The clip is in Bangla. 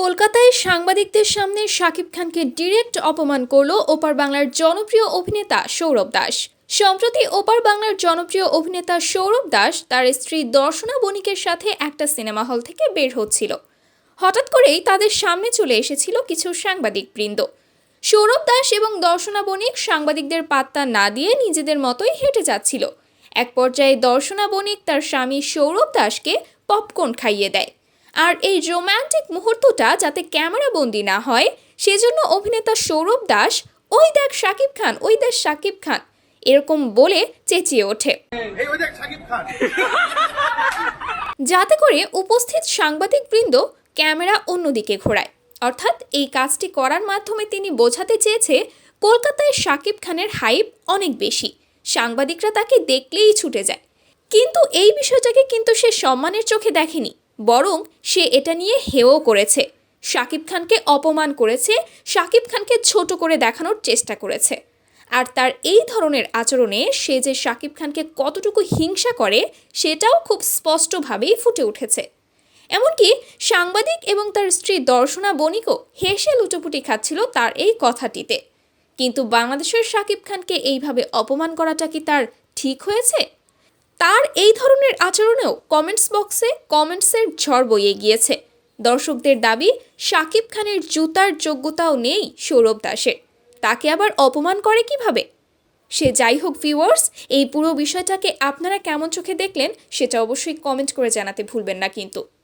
কলকাতায় সাংবাদিকদের সামনে শাকিব খানকে ডিরেক্ট অপমান করল ওপার বাংলার জনপ্রিয় অভিনেতা সৌরভ দাস। সম্প্রতি ওপার বাংলার জনপ্রিয় অভিনেতা সৌরভ দাস তার স্ত্রী দর্শনা বণিকের সাথে একটা সিনেমা হল থেকে বের হচ্ছিল। হঠাৎ করেই তাদের সামনে চলে এসেছিল কিছু সাংবাদিক বৃন্দ সৌরভ দাস এবং দর্শনা বণিক সাংবাদিকদের পাত্তা না দিয়ে নিজেদের মতোই হেঁটে যাচ্ছিল। এক পর্যায়ে দর্শনা বণিক তার স্বামী সৌরভ দাসকে পপকর্ন খাইয়ে দেয়। আর এই রোম্যান্টিক মুহূর্তটা যাতে ক্যামেরা বন্দি না হয় সেজন্য অভিনেতা সৌরভ দাস ওই দেখ শাকিব খান ওই দেখ শাকিব খান। এরকম বলে চেঁচিয়ে ওঠে। সাকিব যাতে করে উপস্থিত সাংবাদিকবৃন্দ ক্যামেরা অন্যদিকে ঘোরায়। অর্থাৎ এই কাজটি করার মাধ্যমে তিনি বোঝাতে চেয়েছে কলকাতায় শাকিব খানের হাইপ অনেক বেশি। সাংবাদিকরা তাকে দেখলেই ছুটে যায়। কিন্তু এই বিষয়টাকে কিন্তু সে সম্মানের চোখে দেখেনি, বরং সে এটা নিয়ে হেও করেছে। শাকিব খানকে অপমান করেছে, শাকিব খানকে ছোট করে দেখানোর চেষ্টা করেছে। আর তার এই ধরনের আচরণে সে যে শাকিব খানকে কতটুকু হিংসা করে, সেটাও খুব স্পষ্টভাবেই ফুটে উঠেছে। এমনকি সাংবাদিক এবং তার স্ত্রী দর্শনা বণিকও হেসে লুটোপুটি খাচ্ছিল তার এই কথাটিতে। কিন্তু বাংলাদেশের শাকিব খানকে এইভাবে অপমান করাটা কি তার ঠিক হয়েছে? তার এই ধরনের আচরণেও কমেন্টস বক্সে কমেন্টসের ঝড় বইয়ে গিয়েছে। দর্শকদের দাবি, শাকিব খানের জুতার যোগ্যতাও নেই সৌরভ দাসের। তাকে আবার অপমান করে কীভাবে? সে যাই হোক ভিউয়ার্স এই পুরো বিষয়টাকে আপনারা কেমন চোখে দেখলেন সেটা অবশ্যই কমেন্ট করে জানাতে ভুলবেন না কিন্তু।